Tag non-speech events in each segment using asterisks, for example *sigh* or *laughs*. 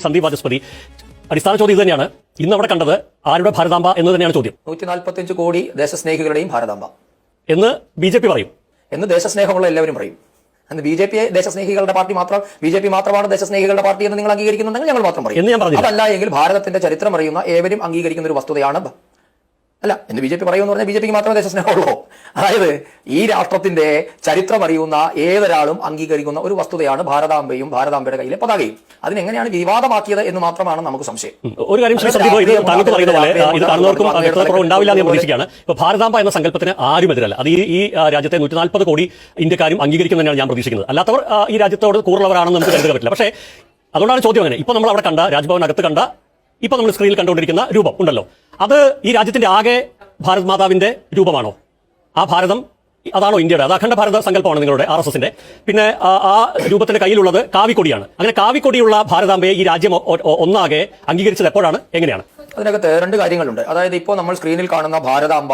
സന്ദീപ് വാചസ്പതി. അടിസ്ഥാന ചോദ്യം ഇത് തന്നെയാണ്. ഇന്ന് അവിടെ കണ്ടത് ആരുടെ ഭാരതാംബ എന്ന് തന്നെയാണ് ചോദ്യം. നൂറ്റി നാൽപ്പത്തിയഞ്ച് കോടി ദേശസ്നേഹികളുടെയും ഭാരതാംബ. എന്ന് ബി ജെ പി പറയും. എന്ന് ദേശസ്നേഹമുള്ള എല്ലാവരും പറയും. അന്ന് ബി ജെ പി ദേശസ്നേഹികളുടെ പാർട്ടി മാത്രം ബി ജെ പി മാത്രമാണ് ദേശസ്നേഹികളുടെ പാർട്ടി എന്ന് നിങ്ങൾ അംഗീകരിക്കുന്നുണ്ടെങ്കിൽ ഞങ്ങൾ മാത്രം പറയും. അതല്ല എങ്കിൽ ഭാരതത്തിന്റെ ചരിത്രം അറിയുന്ന ഏവരും അംഗീകരിക്കുന്ന ഒരു വസ്തുതയാണ് അല്ല എന്ന് ബി ജെ പി പറയുമെന്ന് പറഞ്ഞാൽ ബി ജെ പിക്ക് മാത്രമേ ദേശസ്നേഹമുള്ളൂ. അതായത് ഈ രാഷ്ട്രത്തിന്റെ ചരിത്രം അറിയുന്ന ഏതൊരാളും അംഗീകരിക്കുന്ന ഒരു വസ്തുതയാണ് ഭാരതാംബയും ഭാരതാംബയുടെ കയ്യിലെ പതാകയും. അതിനെങ്ങനെയാണ് വിവാദമാക്കിയത് എന്ന് മാത്രമാണ് നമുക്ക് സംശയം. ഒരു കാര്യം ഇത് താങ്കൾക്ക് പറയുന്ന പോലെ ഇത് കാണുന്നവർക്കും ഉണ്ടാവില്ല എന്ന് ഞാൻ പ്രതീക്ഷിക്കുകയാണ്. ഇപ്പൊ ഭാരതാംബ എന്ന സങ്കല്പത്തിന് ആരും എതിരല്ല. അത് ഈ രാജ്യത്തെ നൂറ്റി നാൽപ്പത് കോടി ഇന്ത്യക്കാരും അംഗീകരിക്കും തന്നെയാണ് ഞാൻ പ്രതീക്ഷിക്കുന്നത്. അല്ലാത്തവർ ഈ രാജ്യത്തോട് കൂറുള്ളവരാണെന്ന് നമുക്ക് കരുതാൻ പറ്റില്ല. പക്ഷേ അതുകൊണ്ടാണ് ചോദ്യം അങ്ങനെ. ഇപ്പൊ നമ്മൾ അവിടെ കണ്ട രാജ്ഭവനകത്ത് കണ്ട ഇപ്പൊ നമ്മൾ സ്ക്രീനിൽ കണ്ടുകൊണ്ടിരിക്കുന്ന രൂപം ഉണ്ടല്ലോ. അത് ഈ രാജ്യത്തിന്റെ ആകെ ഭാരത് മാതാവിന്റെ രൂപമാണോ? ആ ഭാരതം അതാണോ ഇന്ത്യയുടെ? അത് അഖണ്ഡ ഭാരത സങ്കല്പമാണ് നിങ്ങളുടെ ആർ എസ് എസിന്റെ. പിന്നെ ആ, രൂപത്തിന്റെ കയ്യിലുള്ളത് കാവിക്കൊടിയാണ്. അങ്ങനെ കാവിക്കൊടിയുള്ള ഭാരതാംബയെ ഈ രാജ്യം ഒന്നാകെ അംഗീകരിച്ചത് എപ്പോഴാണ്? എങ്ങനെയാണ്? അതിനകത്ത് രണ്ട് കാര്യങ്ങളുണ്ട്. അതായത് ഇപ്പോൾ നമ്മൾ സ്ക്രീനിൽ കാണുന്ന ഭാരതാംബ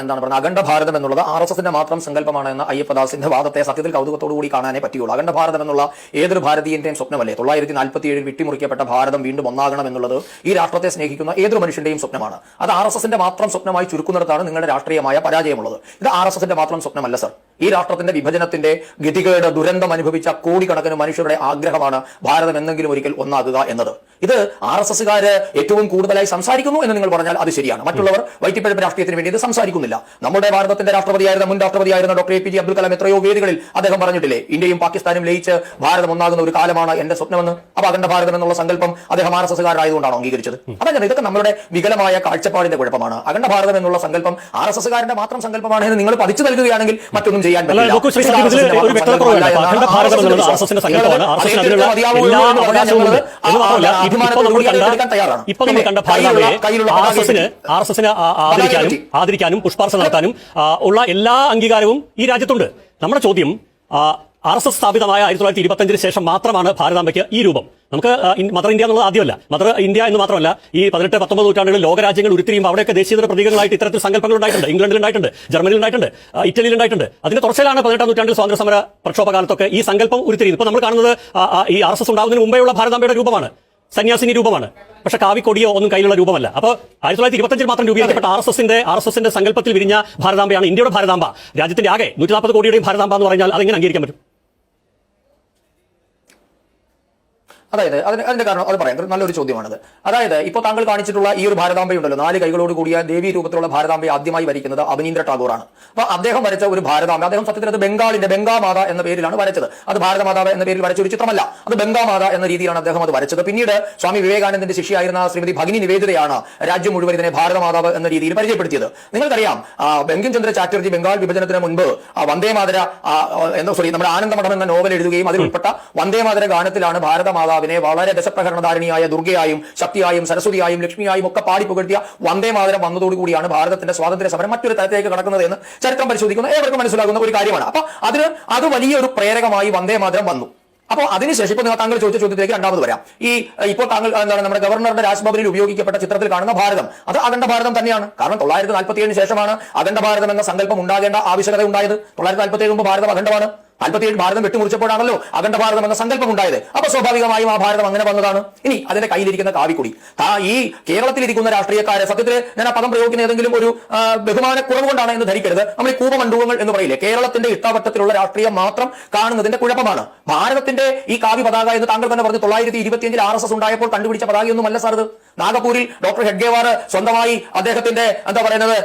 എന്താണ് പറയുന്നത് അഖണ്ഡ ഭാരതം എന്നുള്ളത് ആർ എസ് എസിന്റെ മാത്രം സങ്കല്പമാണ് എന്ന അയ്യപ്പദാസിന്റെ വാദത്തെ സത്യത്തിൽ കൗതുകത്തോടു കൂടി കാണാനേ പറ്റുള്ളൂ അഖണ്ഡ ഭാരതം എന്നുള്ള ഏതൊരു ഭാരതീയന്റെയും സ്വപ്നമല്ലേ? തൊള്ളായിരത്തി നാൽപ്പത്തി ഏഴിൽ വിട്ടിമുറിക്കപ്പെട്ട ഭാരതം വീണ്ടും ഒന്നാകണം എന്നുള്ളത് ഈ രാഷ്ട്രത്തെ സ്നേഹിക്കുന്ന ഏതൊരു മനുഷ്യന്റെയും സ്വപ്നമാണ്. അത് ആർ എസ് എസിന്റെ മാത്രം സ്വപ്നമായി ചുരുക്കുന്നിടത്താണ് നിങ്ങളുടെ രാഷ്ട്രീയമായ പരാജയമുള്ളത്. ഇത് ആർ എസ് എസിന്റെ മാത്രം സ്വപ്നമല്ല സർ. ഈ രാഷ്ട്രത്തിന്റെ വിഭജനത്തിന്റെ ഗതികേട് ദുരന്തം അനുഭവിച്ച കോടിക്കണക്കിന് മനുഷ്യരുടെ ആഗ്രഹമാണ് ഭാരതം എന്തെങ്കിലും ഒരിക്കൽ ഒന്നാകുക എന്നത്. ഇത് ആർ എസ് എസുകാര് ഏറ്റവും കൂടുതലായി സംസാരിക്കുന്നു എന്ന് നിങ്ങൾ പറഞ്ഞാൽ അത് ശരിയാണ്. മറ്റുള്ളവർ വൈറ്റിപ്പഴപ്പ് രാഷ്ട്രീയത്തിന് വേണ്ടി ഇത് സംസാരിക്കുന്നില്ല. നമ്മുടെ ഭാരതത്തിന്റെ രാഷ്ട്രപതിയായിരുന്ന മുൻ രാഷ്ട്രപതിയായിരുന്ന doctor A P J Abdul Kalam എത്രയോ വേദികളിൽ അദ്ദേഹം പറഞ്ഞിട്ടില്ലേ ഇന്ത്യയും പാകിസ്ഥാനും ലയിച്ച് ഭാരതം ഒന്നാകുന്ന ഒരു കാലമാണ് എന്റെ സ്വപ്നമെന്ന്. അപ്പൊ അഖണ്ഡ ഭാരതം എന്നുള്ള സങ്കല്പം അദ്ദേഹം ആർ എസ് എസുകാരായതുകൊണ്ടാണോ അംഗീകരിച്ചത്? അതങ്ങനെ ഇതൊക്കെ നമ്മുടെ വികലമായ കാഴ്ചപ്പാടിന്റെ കുഴപ്പമാണ്. അഖണ്ഡ ഭാരതം എന്നുള്ള സങ്കല്പം ആർ എസ് എസുകാരന്റെ മാത്രം സങ്കല്പമാണ് എന്ന് നിങ്ങൾ പതിച്ചു നൽകുകയാണെങ്കിൽ മറ്റൊന്നും ചെയ്യാൻ ആദരിക്കാനും ആദരിക്കാനും പുഷ്പാർച്ചന നടത്താനും ഉള്ള എല്ലാ അംഗീകാരവും ഈ രാജ്യത്തുണ്ട്. നമ്മുടെ ചോദ്യം ആർ എസ് എസ് സ്ഥാപിതമായ ആയിരത്തി തൊള്ളായിരത്തി ഇരുപത്തഞ്ചിന് ശേഷം മാത്രമാണ് ഭാരതാംബയ്ക്ക് ഈ രൂപം. നമുക്ക് മദർ ഇന്ത്യ എന്നുള്ളത് ആദ്യമല്ല. മദർ ഇന്ത്യ എന്ന് മാത്രമല്ല ഈ പതിനെട്ട് പത്തൊമ്പത് നൂറ്റാണ്ടുകളിൽ ലോകരാജ്യങ്ങൾ ഉരുത്തിരിയും അവിടെയൊക്കെ ദേശീയത പ്രതീകങ്ങളായിട്ട് ഇത്തരത്തിൽ സങ്കല്പങ്ങൾ ഉണ്ടായിട്ടുണ്ട്. ഇംഗ്ലണ്ടിൽ ഉണ്ടായിട്ടുണ്ട് ജർമ്മനിയിൽ ഉണ്ടായിട്ടുണ്ട് ഇറ്റലിയിൽ ഉണ്ടായിട്ടുണ്ട്. അതിന്റെ തുടർച്ചയിലാണ് പതിനെട്ടാം നൂറ്റാണ്ടിൽ സ്വാതന്ത്ര്യ സമര പ്രക്ഷോഭകാലത്തൊക്കെ ഈ സങ്കല്പം ഉരുത്തിരിയുന്നത്. ഇപ്പൊ നമ്മൾ കാണുന്നത് ഈ ആർ എസ് എസ് ഉണ്ടാകുന്നതിന് മുമ്പേയുള്ള ഭാരതാംബയുടെ രൂപമാണ്. സന്യാസിനി രൂപമാണ്. പക്ഷെ കാവിക്കൊടിയോ ഒന്നും കയ്യിലുള്ള രൂപമല്ല. അപ്പോൾ ആയിരത്തി തൊള്ളായിരത്തി ഇരുപത്തഞ്ചിൽ മാത്രം രൂപീകരിക്കപ്പെട്ട ആർ എസ് എസിന്റെ ആർ എസ് എസിന്റെ സങ്കല്പത്തിൽ വിരിഞ്ഞ ഭാരതാംബയാണ് ഇന്ത്യയുടെ ഭാരതാംബ. രാജ്യത്തിന്റെ ആകെ നൂറ്റി നാൽപ്പത് കോടിയുടെയും ഭാരതാംബ എന്ന് പറഞ്ഞാൽ അതെങ്ങനെ അംഗീകരിക്കാൻ പറ്റും? അതായത് അതിന് അതിന്റെ കാരണം അത് പറയാം. നല്ലൊരു ചോദ്യമാണത്. അതായത് ഇപ്പോൾ താങ്കൾ കാണിച്ചിട്ടുള്ള ഈ ഒരു ഭാരതാംബയുണ്ടല്ലോ നാല് കൈകളോട് കൂടിയ ദേവി രൂപത്തിലുള്ള ഭാരതാംബയെ ആദ്യമായി വരയ്ക്കുന്നത് അവനീന്ദ്ര ടാഗോറാണ്. അപ്പൊ അദ്ദേഹം വരച്ച ഒരു ഭാരതാംബ അദ്ദേഹം സത്യത്തിൽ അത് ബംഗാളിന്റെ ബംഗാമാത എന്ന പേരിലാണ് വരച്ചത്. അത് ഭാരതമാതാവ് എന്ന പേരിൽ വരച്ച ഒരു ചിത്രമല്ല. അത് ബംഗാമാത എന്ന രീതിയിലാണ് അദ്ദേഹം അത് വരച്ചത്. പിന്നീട് സ്വാമി വിവേകാനന്ദന്റെ ശിഷ്യയായിരുന്ന ശ്രീമതി ഭഗിനി നിവേദിതയാണ് രാജ്യം മുഴുവൻ ഇതിനെ ഭാരതമാതാവ് എന്ന രീതിയിൽ പരിചയപ്പെടുത്തിയത്. നിങ്ങൾക്കറിയാം ബങ്കിം ചന്ദ്ര ചാറ്റർജി ബംഗാൾ വിഭജനത്തിന് മുൻപ് വന്ദേമാതര എന്താ സോറി നമ്മുടെ ആനന്ദമഠം എന്ന നോവൽ എഴുതുകയും അതിൽ ഉൾപ്പെട്ട വന്ദേമാതര ഗാനത്തിലാണ് ഭാരതമാതാവിനെ വളരെ ദശപ്രകരണധാരിണിയായ ദുർഗയായും ശക്തിയായും സരസ്വതിയായും ലക്ഷ്മിയായും ഒക്കെ പാടി പുകഴ്ത്തിയ വന്ദേ മാതരം വന്നതോടുകൂടിയാണ് ഭാരതത്തിന്റെ സ്വാതന്ത്ര്യ സമരം മറ്റൊരു തലത്തിലേക്ക് കടക്കുന്നത് എന്ന് ചരിത്രം പരിശോധിക്കുന്ന. ഏവർക്കും മനസ്സിലാകുന്ന ഒരു കാര്യമാണ്. അപ്പൊ അതിന് അത് വലിയൊരു പ്രേരകമായി വന്ദേ മാതരം വന്നു. അപ്പോൾ അതിനുശേഷം ഇപ്പോൾ താങ്കൾ ചോദിച്ച ചോദ്യത്തിലേക്ക് രണ്ടാമത് വരാം. ഈ ഇപ്പോൾ താങ്കൾ എന്താണ് നമ്മുടെ ഗവർണറുടെ രാജ്ഭവനിൽ ഉപയോഗിക്കപ്പെട്ട ചിത്രത്തിൽ കാണുന്ന ഭാരതം. അത് അഖണ്ഡ ഭാരതം തന്നെയാണ്. കാരണം തൊള്ളായിരത്തി നാൽപ്പത്തി ഏഴിന് ശേഷമാണ് അഖണ്ഡ ഭാരതം എന്ന സങ്കല്പം ഉണ്ടാകേണ്ട ആവശ്യകത ഉണ്ടായത്. തൊള്ളായിരത്തി നാൽപ്പത്തി ഏഴ് മുമ്പ് ഭാരതം അഖണ്ഡമാണ്. നാൽപ്പത്തിയേഴ് ഭാരതം വെട്ടിമുറിച്ചപ്പോഴാണല്ലോ അഖണ്ഡ ഭാരതം എന്ന സങ്കല്പം ഉണ്ടായത് അപ്പൊ സ്വാഭാവികമായും ആ ഭാരതം അങ്ങനെ വന്നതാണ്. ഇനി അതിന്റെ കയ്യിലിരിക്കുന്ന കാവിക്കുടി. താ ഈ കേരളത്തിലിരിക്കുന്ന രാഷ്ട്രീയക്കാരെ സത്യത്തിൽ ഞാൻ ആ പദം പ്രയോഗിക്കുന്ന ഏതെങ്കിലും ഒരു ബഹുമാന ബഹുമാനക്കുറവ് കൊണ്ടാണ് എന്ന് ധരിക്കരുത്. നമ്മൾ ഈ കൂപമണ്ഡൂകങ്ങൾ എന്ന് പറയില്ലേ കേരളത്തിന്റെ ഇട്ടാവട്ടത്തിലുള്ള രാഷ്ട്രീയം മാത്രം കാണുന്നതിന്റെ കുഴപ്പമാണ്. ഭാരതത്തിന്റെ ഈ കാവി പതാക എന്ന് താങ്കൾ തന്നെ പറഞ്ഞു തൊള്ളായിരത്തി ഇരുപത്തിയഞ്ചിൽ ആർ എസ് എസ് ഉണ്ടായപ്പോൾ കണ്ടുപിടിച്ച പതാകയൊന്നുമല്ല സാർ നാഗപൂരിൽ ഡോക്ടർ ഹെഡ്ഗേവാർ സ്വന്തമായി അദ്ദേഹത്തിന്റെ എന്താ പറയുന്നത്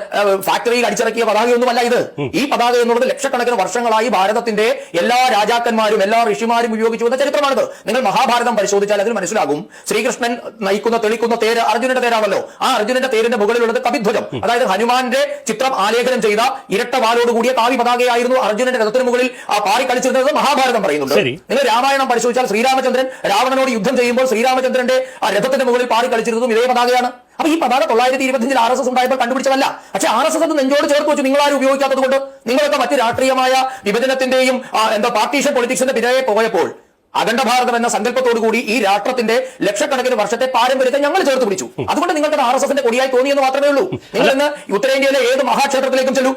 ഫാക്ടറിയിൽ അടിച്ചിറക്കിയ പതാകയൊന്നുമല്ല ഇത്. ഈ പതാക എന്നുള്ളത് ലക്ഷക്കണക്കിന് വർഷങ്ങളായി ഭാരതത്തിന്റെ എല്ലാ രാജാക്കന്മാരും എല്ലാ ഋഷിമാരും ഉപയോഗിച്ചു വന്ന ചരിത്രമാണിത്. നിങ്ങൾ മഹാഭാരതം പരിശോധിച്ചാൽ അതിൽ മനസ്സിലാകും. ശ്രീകൃഷ്ണൻ നയിക്കുന്ന തെളിക്കുന്ന തേര് അർജുനന്റെ തേരാണല്ലോ. ആ അർജുനന്റെ തേരിന്റെ മുകളിലുള്ളത് കപിധ്വജം. അതായത് ഹനുമാന്റെ ചിത്രം ആലേഖനം ചെയ്ത ഇരട്ട വാലോട് കൂടിയ കാവി പതാകയായിരുന്നു അർജുനന്റെ രഥത്തിന് മുകളിൽ ആ പാറി കളിച്ചിരുന്നത് മഹാഭാരതം പറയുന്നുണ്ട്. നിങ്ങൾ രാമായണം പരിശോധിച്ചാൽ ശ്രീരാമചന്ദ്രൻ രാവണനോട് യുദ്ധം ചെയ്യുമ്പോൾ ശ്രീരാമചന്ദ്രന്റെ ആ രഥത്തിന്റെ മുകളിൽ പാറി കളിച്ചിരുന്നതും ഇതേ പതാകയാണ്. അപ്പൊ ഈ പതാക തൊള്ളായിരത്തി ഇരുപത്തിയഞ്ചിൽ ആർ എസ് എസ് ഉണ്ടായപ്പോൾ കണ്ടുപിടിച്ചതല്ല. പക്ഷേ ആർ എസ് എസ് അത് നെഞ്ചോട് ചേർത്ത് വെച്ചു നിങ്ങൾ ആരും ഉപയോഗിക്കാത്തത് കൊണ്ട് നിങ്ങളൊക്കെ മറ്റ് രാഷ്ട്രീയമായ വിഭജനത്തിന്റെയും എന്താ പാർട്ടീഷൻ പൊളിറ്റിക്സിന്റെ പിന്നാലെ പോയപ്പോൾ അഖണ്ഡ ഭാരതം എന്ന സങ്കല്പത്തോടു കൂടി ഈ രാഷ്ട്രത്തിന്റെ ലക്ഷക്കണക്കിന് വർഷത്തെ പാരമ്പര്യത്തെ ഞങ്ങൾ ചേർത്ത് പിടിച്ചു അതുകൊണ്ട് നിങ്ങൾക്ക് ആർ എസ് എസിന്റെ കൊടിയായി തോന്നി എന്ന് മാത്രമേ ഉള്ളൂ നിങ്ങൾ ഇന്ന് ഉത്തരേന്ത്യയിലെ ഏത് മഹാക്ഷേത്രത്തിലേക്കും ചെല്ലൂ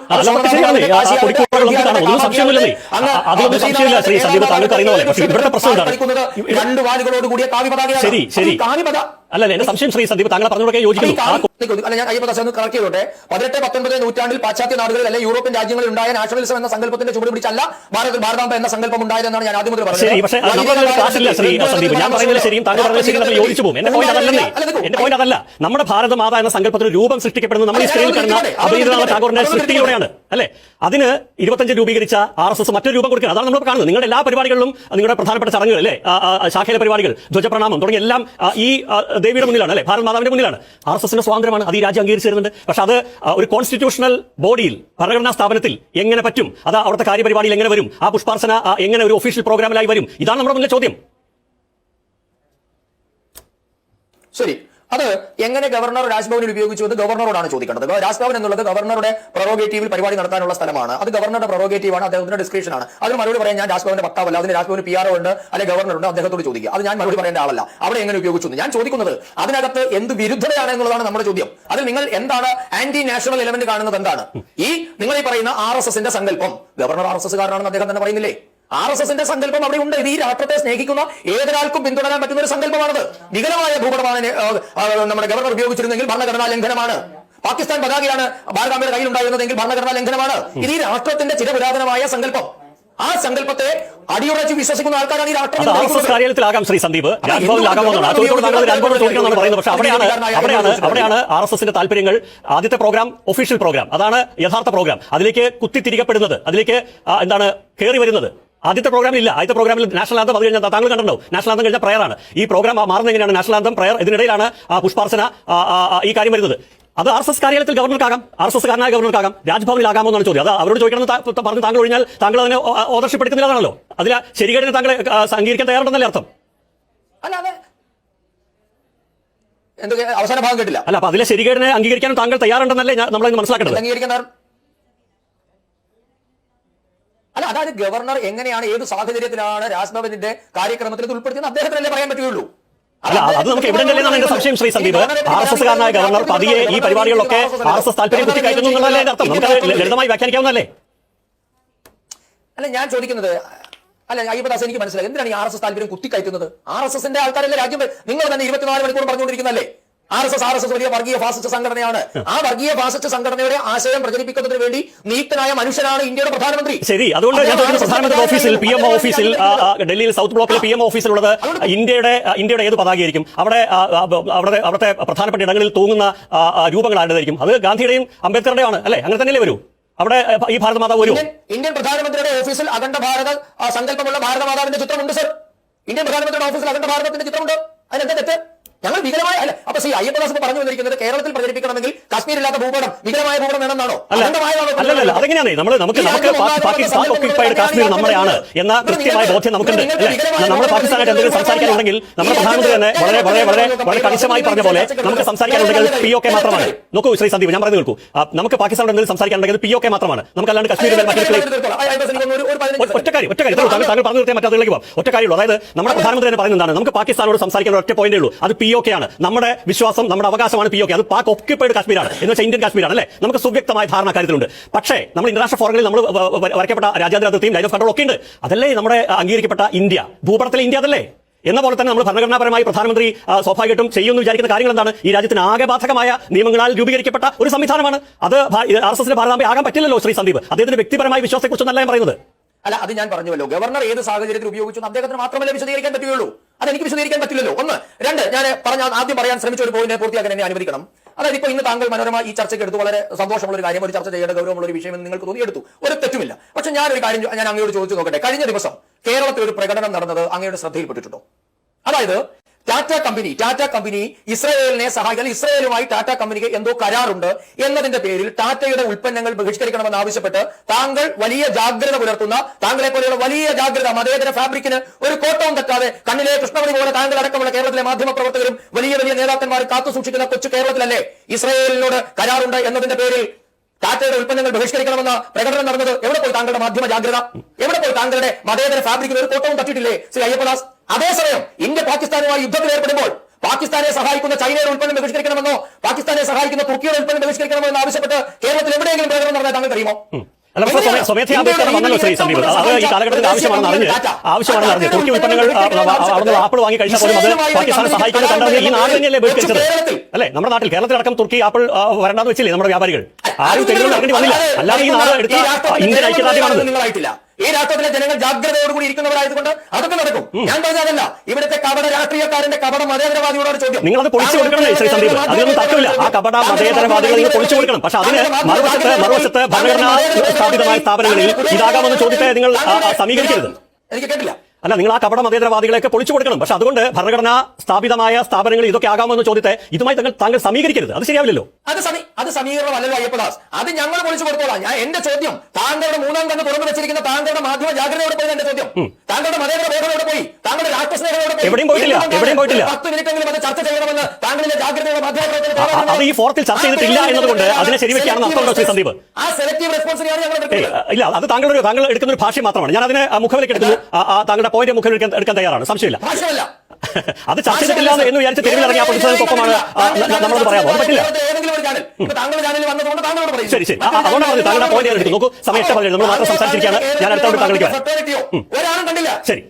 രണ്ട് വാലുകളോട് കൂടിയ കാവ്യ പതാകയാണ് അല്ല എന്റെ സംശയം ശ്രീ സന്ദീപ് താങ്കൾ പറഞ്ഞോടൊക്കെ യോജിക്കുന്നു. അല്ല ഞാൻ അയ്യപ്പദാസ് ഒന്ന് കറക്റ്റ് ചെയ്തോട്ടെ. പതിനെട്ട് പത്തൊൻപത് നൂറ്റാണ്ടിൽ പാശ്ചാത്യ നാടുകളിൽ അല്ലെങ്കിൽ യൂറോപ്യൻ രാജ്യങ്ങളിൽ ഉണ്ടായ നാഷണലിസം എന്ന സങ്കല്പത്തിന്റെ ചുവട് പിടിച്ചല്ല ഭാരത ഭാരതാംബ എന്ന സങ്കല്പം ഉണ്ടായതെന്നാണ് ഞാൻ ആദ്യം മുതൽ പോയിന്റ് അതല്ലേ? നമ്മുടെ ഭാരതമാത എന്ന സങ്കല്പത്തിന് രൂപം സൃഷ്ടിക്കപ്പെടുന്നത് നമ്മൾ ഈ സ്ക്രീനിൽ കാണുന്ന അഭിനീതനാഥ ടാഗോറിന്റെ സൃഷ്ടിയിലൂടെയാണ് അല്ലെ? അതിന് ഇരുപത്തഞ്ച് രൂപീകരിച്ച ആർ എസ് എസ് മറ്റൊരു രൂപം കൊടുക്കുക അതാണ് നമ്മൾ കാണുന്നത്. നിങ്ങളുടെ എല്ലാ പരിപാടികളിലും നിങ്ങളുടെ പ്രധാനപ്പെട്ട ചടങ്ങുകൾ അല്ലെ? ശാഖയിലെ പരിപാടികൾ ധ്വജപ്രണാമം തുടങ്ങിയ എല്ലാം ഈ ദേവിയുടെ മുന്നിലാണ് അല്ലെ? ഭാരത് മാതാവിന്റെ മുന്നിലാണ്. ആർ എസ് എസിന്റെ സ്വാതന്ത്ര്യമാണ് അത് ഈ രാജ്യം അംഗീകരിച്ചു തരുന്നുണ്ട് പക്ഷെ അത് ഒരു കോൺസ്റ്റിറ്റ്യൂഷണൽ ബോഡിയിൽ ഭരണഘടനാ സ്ഥാപനത്തിൽ എങ്ങനെ പറ്റും? അത് അവിടുത്തെ കാര്യപരിപാടിയിൽ എങ്ങനെ വരും? ആ പുഷ്പാർച്ചന എങ്ങനെ ഒരു ഒഫീഷ്യൽ പ്രോഗ്രാമിലായി വരും? ഇതാണ് നമ്മുടെ മുന്നിലെ ചോദ്യം. ശരി. അത് എങ്ങനെ ഗവർണർ രാജ്ഭവനിൽ ഉപയോഗിച്ചു എന്ന് ഗവർണറോടാണ് ചോദിക്കേണ്ടത്. രാജ്ഭവൻ എന്നുള്ളത് ഗവർണറുടെ പ്രൊറോഗേറ്റീവിൽ പരിപാടി നടത്താനുള്ള സ്ഥലമാണ്. അത് ഗവർണറുടെ പ്രൊറോഗേറ്റീവ് ആണ് അദ്ദേഹത്തിന്റെ ഡിസ്ക്രിപ്ഷൻ ആണ്. അത് മറുപടി പറയാൻ ഞാൻ രാജ്ഭവന്റെ വക്താവല്ല. അതിന് രാജ്ഭവന് പി ആർ ഉണ്ട് അല്ലെങ്കിൽ ഗവർണർ ഉണ്ട് അദ്ദേഹത്തോട് ചോദിക്കുക. അത് ഞാൻ മറുപടി പറയേണ്ട ആളല്ല. അവിടെ എങ്ങനെ ഉപയോഗിച്ചു ഞാൻ ചോദിക്കുന്നത് അതിനകത്ത് എന്ത് വിരുദ്ധതയാണ് എന്നുള്ളതാണ് നമ്മുടെ ചോദ്യം. അതിൽ നിങ്ങൾ എന്താണ് ആന്റി നാഷണൽ എലമെന്റ് കാണുന്നത് എന്താണ്? ഈ നിങ്ങൾ ഈ പറയുന്ന ആർ എസ് എസിന്റെ സങ്കല്പം. ഗവർണർ ആർ എസ് എസ് കാരനാണെന്ന് അദ്ദേഹം തന്നെ പറയുന്നില്ലേ? ആർ എസ് എസിന്റെ സങ്കല്പം അവിടെ ഉണ്ട്. ഇത് ഈ രാഷ്ട്രത്തെ സ്നേഹിക്കുന്ന ഏതൊരാൾക്കും പിന്തുടരാൻ പറ്റുന്ന ഒരു സങ്കല്പമാണത്. വികലമായ ഭൂപടമാണ് നമ്മുടെ ഗവർണർ ഉപയോഗിച്ചിരുന്നെങ്കിൽ ഭരണഘടനാ ലംഘനമാണ്. പാകിസ്ഥാൻ പതാകയാണ് ഭാരതാംബയുടെ കയ്യിൽ ഉണ്ടായിരുന്നതെങ്കിൽ ഭരണഘടനാ ലംഘനമാണ്. ഇത് ഈ രാഷ്ട്രത്തിന്റെ ചിരപുരാതനമായ സങ്കല്പം. ആ സങ്കല്പത്തെ അടിയുറച്ച് വിശ്വസിക്കുന്ന ആൾക്കാരാണ് ഈ രാഷ്ട്രം അത് ആർ എസ് എസ് കാര്യത്തിലാകാം ശ്രീ സന്ദീപ്. പക്ഷേ അവിടെയാണ് ആർ എസ് എസിന്റെ താല്പര്യങ്ങൾ ആദ്യത്തെ പ്രോഗ്രാം ഒഫീഷ്യൽ പ്രോഗ്രാം. അതാണ് യഥാർത്ഥ പ്രോഗ്രാം. അതിലേക്ക് കുത്തിത്തിരിക്കപ്പെടുന്നത്. അതിലേക്ക് എന്താണ് കയറി വരുന്നത്. ആദ്യത്തെ പ്രോഗ്രാമിൽ ഇല്ല. ആദ്യത്തെ പ്രോഗ്രാമിൽ നാഷണൽ ആന്തം അത് കഴിഞ്ഞാൽ താങ്കൾ കണ്ടോ നാഷണൽ ആന്തം കഴിഞ്ഞ പ്രയറാണ് ഈ പ്രോഗ്രാം മാറുന്ന എങ്ങനെയാണ്? നാഷണൽ ആന്തം പ്രയർ ഇതിനിടയിലാണ് പുഷ്പാർച്ചന ഈ കാര്യം വരുന്നത്. അത് ആർ എസ് എസ് കാര്യാലയത്തിൽ ഗവർണർക്കാകാം. ആർ എസ് എസ് കാരനായ ഗവർണർക്കാകാം. രാജ്ഭവനിലാകാമോ എന്നാണ് ചോദ്യം. അത് അവരോട് ചോദിക്കണം പറഞ്ഞു താങ്കൾ ഒഴിഞ്ഞാൽ താങ്കൾ അതിനെ ഓദർഷിപ്പ് എടുക്കുന്നില്ലെന്നാണല്ലോ അതിൽ ശരിയായിട്ട് താങ്കൾ ആ, അംഗീകരിക്കാൻ തയ്യാറുണ്ടെന്നല്ലേ അർത്ഥം? അല്ലാതെ എന്തൊക്കെ? അവസാന ഭാഗം കേട്ടില്ല. അല്ല അപ്പൊ അതിലെ ശരികേടിനെ അംഗീകരിക്കാൻ താങ്കൾ തയ്യാറുണ്ടെന്നല്ലേ നമ്മൾ മനസ്സിലാക്കേണ്ടത്. അംഗീകരിക്കാൻ അല്ല അതായത് ഗവർണർ എങ്ങനെയാണ് ഏത് സാഹചര്യത്തിലാണ് രാജ്ഭവനിന്റെ കാര്യക്രമത്തിൽ ഇത് ഉൾപ്പെടുത്തിയെന്ന് അദ്ദേഹത്തിനല്ലേ പറയാൻ പറ്റുകയുള്ളൂ? അല്ല അത് നമുക്ക് എവിടെ എന്റെ സംശയം Shri Sandeep. R S S കാരനായ ഗവർണർ പതിയെ ഈ പരിപാടികളിലൊക്കെ ആർ എസ് എസ് താല്പര്യം കുത്തിക്കയറ്റുന്നു എന്നുള്ളതല്ലേ അർത്ഥം? നമുക്ക് ലളിതമായി വ്യാഖ്യാനിക്കാവുന്നതല്ലേ? അല്ല ഞാൻ ചോദിക്കുന്നത് അല്ല അയ്യപ്പദാസ് എനിക്ക് മനസ്സിലായി. എന്തിനാണ് ഈ ആർ എസ് എസ് താല്പര്യം കുത്തിക്കയറ്റുന്നത്? ആർ എസ് എസിന്റെ ആൾക്കാരല്ലേ രാജ്യം നിങ്ങൾ തന്നെ ഇരുപത്തിനാല് മണിക്കൂർ പറഞ്ഞുകൊണ്ടിരിക്കുന്നല്ലേ R S S R S S വലിയ വർഗീയ ഫാസിസ്റ്റ് സംഘടനയാണ്. ആ വർഗീയ ഫാസിസ്റ്റ് സംഘടനയുടെ ആശയം പ്രചരിപ്പിക്കുന്നതിന് വേണ്ടി നിയുക്തനായ മനുഷ്യനാണ് ഇന്ത്യയുടെ പ്രധാനമന്ത്രി. ശരി അതുകൊണ്ട് ഞാൻ പ്രധാനമന്ത്രി ഓഫീസിൽ പി എം ഓഫീസിൽ ഡൽഹിയിൽ സൗത്ത് ബ്ലോക്കിലെ പി എം ഓഫീസിലുള്ളത് ഇന്ത്യയുടെ ഇന്ത്യയുടെ ഏത് പതാകയായിരിക്കും? അവിടെ അവിടെ അവിടുത്തെ പ്രധാനപ്പെട്ട ഇടങ്ങളിൽ തൂങ്ങുന്ന രൂപങ്ങൾ ആരുടേതായിരിക്കും? അത് ഗാന്ധിയുടെയും അംബേദ്കറുടെയും ആണ് അല്ലേ? അങ്ങനെ തന്നെയല്ലേ വരൂ? അവിടെ ഈ ഭാരത മാതാവ് വരൂ? ഇന്ത്യൻ പ്രധാനമന്ത്രിയുടെ ഓഫീസിൽ അഖണ്ഡ ഭാരത സങ്കല്പമുള്ള ഭാരതമാതാവിന്റെ ചിത്രമുണ്ട് സർ. ഇന്ത്യൻ പ്രധാനമന്ത്രിയുടെ ഓഫീസിൽ അഖണ്ഡ ഭാരതത്തിന്റെ ചിത്രമുണ്ട്. അതിനെന്താ തെറ്റ്? ഞങ്ങൾ വികലമായ അല്ല അപ്പൊ ശ്രീ അയ്യപ്പദാസ് പറഞ്ഞു വന്നിരിക്കുന്നത് കേരളത്തിൽ പ്രചരിപ്പിക്കണമെങ്കിൽ കാശ്മീരില്ലാത്ത ഭൂപടം വികലമായ ഭൂപടം വേണമെന്നാണോ അല്ലല്ല അതെങ്ങനെയാണ് നമ്മൾ നമുക്ക് നമുക്ക് പാകിസ്ഥാൻ ഒക്കുപ്പൈഡ് കാശ്മീർ നമ്മുടെയാണ് എന്ന കൃത്യമായ ബോധ്യം നമുക്കുണ്ട് നമ്മൾ പാകിസ്ഥാനായിട്ട് എന്തെങ്കിലും സംസാരിക്കാനുണ്ടെങ്കിൽ നമ്മുടെ പ്രധാനമന്ത്രി തന്നെ വളരെ വളരെ വളരെ വളരെ കണിശമായി പറഞ്ഞ പോലെ നമുക്ക് സംസാരിക്കാനുണ്ടെങ്കിൽ പി ഒ കെ മാത്രമാണ് നോക്കൂ ശ്രീ സന്ദീപ് ഞാൻ പറഞ്ഞു കേൾക്കൂ നമുക്ക് പാകിസ്ഥാനോട് എന്തെങ്കിലും സംസാരിക്കാനുണ്ടെങ്കിൽ പി ഒ കെ മാത്രമാണ് നമുക്ക് അല്ലാണ്ട് കശ്മീരിൽ ഒറ്റ കാര്യം ഒറ്റ കാര്യം. താങ്കൾ പറഞ്ഞു നിർത്തിയാൽ മറ്റേ പോകാം ഒറ്റ കാര്യമുള്ളൂ അതായത് നമ്മുടെ പ്രധാനമന്ത്രി തന്നെ പറയുന്നത് എന്താണ് നമുക്ക് പാകിസ്ഥാനോട് സംസാരിക്കാൻ ഒറ്റ പോയിന്റേ ഉള്ളൂ അത് പി കെ ആണ്. നമ്മുടെ വിശ്വാസം നമ്മുടെ അവകാശമാണ് പി ഒ അത് പാക് ഒക്യുപ്പൈഡ് കാശ്മീരാണ്. എന്ന് വെച്ചാൽ ഇന്ത്യൻ കാശ്മീരാണ് അല്ലേ? നമുക്ക് സുവ്യക്തമായ ധാരണ കാര്യത്തിലുണ്ട്. പക്ഷേ നമ്മൾ ഇന്റർനാഷണൽ ഫോറങ്ങളിൽ നമ്മൾ വരയ്ക്കപ്പെട്ട രാജ്യാന്തര അതിർത്തിയും ലൈൻ ഓഫ് കൺട്രോൾ ഒക്കെ ഉണ്ട് അതല്ലേ നമ്മുടെ അംഗീകരിക്കപ്പെട്ട ഇന്ത്യ? ഭൂപടത്തിലെ ഇന്ത്യ അതല്ലേ? എന്ന പോലെ തന്നെ നമ്മൾ ഭരണഘടനാപരമായി പ്രധാനമന്ത്രി സ്വാഭാവികമായിട്ടും ചെയ്യുമെന്ന് വിചാരിക്കുന്ന കാര്യങ്ങൾ എന്താണ്? ഈ രാജ്യത്തിന് ആകെ ബാധകമായ നിയമങ്ങളാൽ രൂപീകരിക്കപ്പെട്ട ഒരു സംവിധാനമാണ്. അത് ആർ എസ് എസിന് ഭാരതാമ്പി ആകാൻ പറ്റില്ലല്ലോ ശ്രീ സന്ദീപ്. അദ്ദേഹത്തിന്റെ വ്യക്തിപരമായ വിശ്വാസത്തെക്കുറിച്ചൊന്നല്ല ഞാൻ പറയുന്നത്. അല്ല അത് ഞാൻ പറഞ്ഞുവല്ലോ. ഗവർണർ ഏത് സാഹചര്യത്തിൽ ഉപയോഗിച്ചു അദ്ദേഹത്തിന് മാത്രമല്ല വിശദീകരിക്കാൻ പറ്റുകയുള്ളൂ? അത് എനിക്ക് വിശദീകരിക്കാൻ പറ്റില്ലല്ലോ. ഒന്ന് രണ്ട് ഞാൻ പറഞ്ഞ ആദ്യം പറയാൻ ശ്രമിച്ച ഒരു പോയിന്റ് പൂർത്തിയാക്കാൻ എന്നെ അനുവദിക്കണം. അതായത് ഇപ്പോൾ ഇന്ന് താങ്കൾ മനോരമ ഈ ചർച്ചയ്ക്ക് എടുത്തു വളരെ സന്തോഷമുള്ള ഒരു കാര്യം ഒരു ചർച്ച ചെയ്യേണ്ട ഗൗരവമുള്ള ഒരു വിഷയം എന്ന് നിങ്ങൾക്ക് തോന്നി എടുത്തു ഒരു തെറ്റുമില്ല. പക്ഷെ ഞാനൊരു കാര്യം ഞാൻ അങ്ങയോട് ചോദിച്ചു നോക്കട്ടെ. കഴിഞ്ഞ ദിവസം കേരളത്തിൽ ഒരു പ്രകടനം നടന്നത് അങ്ങയുടെ ശ്രദ്ധയിൽപ്പെട്ടിട്ടുണ്ടോ? അതായത് ടാറ്റ കമ്പനി ടാറ്റ കമ്പനി ഇസ്രായേലിനെ സഹായിക്കാൻ ഇസ്രായേലുമായി ടാറ്റ കമ്പനിക്ക് എന്തോ കരാറുണ്ട് എന്നതിന്റെ പേരിൽ ടാറ്റയുടെ ഉൽപ്പന്നങ്ങൾ ബഹിഷ്കരിക്കണമെന്ന് ആവശ്യപ്പെട്ട് താങ്കൾ വലിയ ജാഗ്രത പുലർത്തുന്ന താങ്കളെ പോലെയുള്ള വലിയ ജാഗ്രത മതേതര ഫാബ്രിക്കിന് ഒരു കോട്ടവും തക്കാതെ കണ്ണിലെ കൃഷ്ണമണി പോലെ താങ്കൾ അടക്കമുള്ള കേരളത്തിലെ മാധ്യമ പ്രവർത്തകരും വലിയ വലിയ നേതാക്കന്മാർ കാത്തു സൂക്ഷിക്കുന്ന കൊച്ചു കേരളത്തിലല്ലേ ഇസ്രായേലിനോട് കരാറുണ്ട് എന്നതിന്റെ പേരിൽ ടാറ്റയുടെ ഉൽപ്പന്നങ്ങൾ ബഹിഷ്കരിക്കണമെന്ന പ്രകടനം നടന്നത്? എവിടെ പോയി താങ്കളുടെ മാധ്യമ ജാഗ്രത? എവിടെ പോയി താങ്കളുടെ മതേതര ഫാബ്രിക്കിൽ ഒരു കോട്ടവും തട്ടിയിട്ടില്ലേ? ശ്രീ അയ്യപ്പദാസ്? അതേസമയം ഇന്ത്യ പാകിസ്ഥാനുമായി യുദ്ധത്തിൽ ഏർപ്പെടുമ്പോൾ പാകിസ്ഥാനെ സഹായിക്കുന്ന ചൈനയുടെ ഉൽപ്പന്നം ബഹിഷ്കരിക്കണമെന്നോ പാകിസ്ഥാനെ സഹായിക്കുന്ന തുർക്കിയുടെ ഉൽപ്പന്നം ബഹിഷ്കരിക്കണമെന്നോ എന്ന് ആവശ്യപ്പെട്ട് കേരളത്തിൽ എവിടെയെങ്കിലും പ്രകടനം നടന്നത് താങ്കൾ അറിയുമോ ആവശ്യമാണെന്ന് അറിഞ്ഞ് തുർക്കി ഉൽപ്പന്നങ്ങൾ ആപ്പിൾ വാങ്ങി കഴിച്ചാൽ പോലും അത് പാകിസ്ഥാനെ സഹായിക്കുന്നത് കണ്ടറിഞ്ഞ് ഈ നാട് തന്നെയല്ലേ ബഹിഷ്കരിച്ചത്? അല്ലേ നമ്മുടെ നാട്ടിൽ കേരളത്തിലടക്കം തുർക്കി ആപ്പിൾ വരണ്ടാന്ന് വെച്ചില്ലേ നമ്മുടെ വ്യാപാരികൾ? ആരും തെളിവ് നടക്കേണ്ടി വന്നില്ല. അല്ലാതെ ഈ നാട് എടുത്ത ഇന്ത്യൻ ഐക്യദാർഢ്യമാണത്. നിങ്ങളായിട്ടില്ല. ഈ രാഷ്ട്രത്തിലെ ജനങ്ങൾ ജാഗ്രതയോടുകൂടി ഇരിക്കുന്നവരായതുകൊണ്ട് അതൊക്കെ നടക്കും. ഞാൻ പറഞ്ഞതല്ല ഇവിടുത്തെ കപട രാഷ്ട്രീയക്കാരന്റെ കപട മതേതരവാദിയോടാണ് ചോദ്യം. പൊളിച്ചു കൊടുക്കണമേ ശ്രീ സന്ദീപ് അതിനൊന്നും തർക്കമില്ല. ആ കപട മതേതരവാദികൾ നിങ്ങൾ പൊളിച്ചു കൊടുക്കണം. പക്ഷെ അതിന് മറുവശത്ത് മറുവശത്ത് ഭരണഘടനാ സ്ഥാപിതമായ സ്ഥാപനങ്ങളിൽ ഇതാകാമെന്ന് ചോദ്യത്തെ നിങ്ങൾ സമീകരിക്കരുത്. എനിക്ക് കേട്ടില്ല. അല്ല നിങ്ങൾ ആ കപട മതേതരവാദികളെയൊക്കെ പൊളിച്ചു കൊടുക്കണം. പക്ഷെ അതുകൊണ്ട് ഭരണഘടനാ സ്ഥാപിതമായ സ്ഥാപനങ്ങൾ ഇതൊക്കെ ആകാമെന്ന ചോദ്യത്തെ ഇതുമായി താങ്കൾ താങ്കൾ സമീകരിക്കരുത്. അത് ശരിയാവില്ലല്ലോ. അത് സമീ അത് സമീകരണമല്ലല്ലോ അയ്യപ്പദാസ് അത് ഞങ്ങൾ പൊളിച്ചു കൊടുത്തോളാം. ഞാൻ എന്റെ ചോദ്യം. താങ്കളുടെ മൂന്നാം കണ്ണ് തുറന്നു വെച്ചിരിക്കുന്ന താങ്കളുടെ മാധ്യമ ജാഗ്രതയോടെ പോയി എന്റെ ചോദ്യം. താങ്കളുടെ മതേതര ബോധനോടെ പോയി. താങ്കളുടെ രാഷ്ട്രസ്നേഹയോടെ എവിടെയും പോയിട്ടില്ല, എവിടെയും പോയിട്ടില്ല. പത്ത് മിനിറ്റെങ്കിലും അത് ചർച്ച ചെയ്യണമെന്ന് താങ്കളുടെ ജാഗ്രതയുടെ മാധ്യമ അത് ഈ ഫോറത്തിൽ ചർച്ച ചെയ്തിട്ടില്ല എന്നതുകൊണ്ട് അതിനെ ശരിവെക്കുകയാണെന്ന് അർത്ഥം ശ്രീ സന്ദീപ്? ആ സെലക്ടീവ് റെസ്പോൺസിനെയാണ് ഞങ്ങൾ ഇല്ല അത് താങ്കളുടെ താങ്കൾ എടുക്കുന്ന ഒരു ഭാഷ മാത്രമാണ്. ഞാൻ അതിനെ മുഖവിലേക്ക് എടുക്കുന്നു. ആ, താങ്കളുടെ പോയിന്റ് മുഖം എടുക്കാൻ തയ്യാറാണ്. സംശയമില്ല. *laughs* അത് ചർച്ച ചെയ്തിട്ടില്ല എന്ന് വിചാരിച്ച് തെരുവിൽ ഇറങ്ങിയ പ്രതിഷേധത്തൊപ്പമാണ് നമ്മളത് പറയാമോ? അത് പറ്റില്ല. ശരി ശരി. അതുകൊണ്ട് പറഞ്ഞു താങ്കളുടെ പോയിന്റ് എടുത്തു നോക്കൂ സമയം ഇഷ്ടം പറഞ്ഞു നമ്മൾ മാത്രം സംസാരിച്ചിരിക്കുകയാണ്. ഞാൻ അടുത്തോട്ട് താങ്കൾക്ക് ശരി.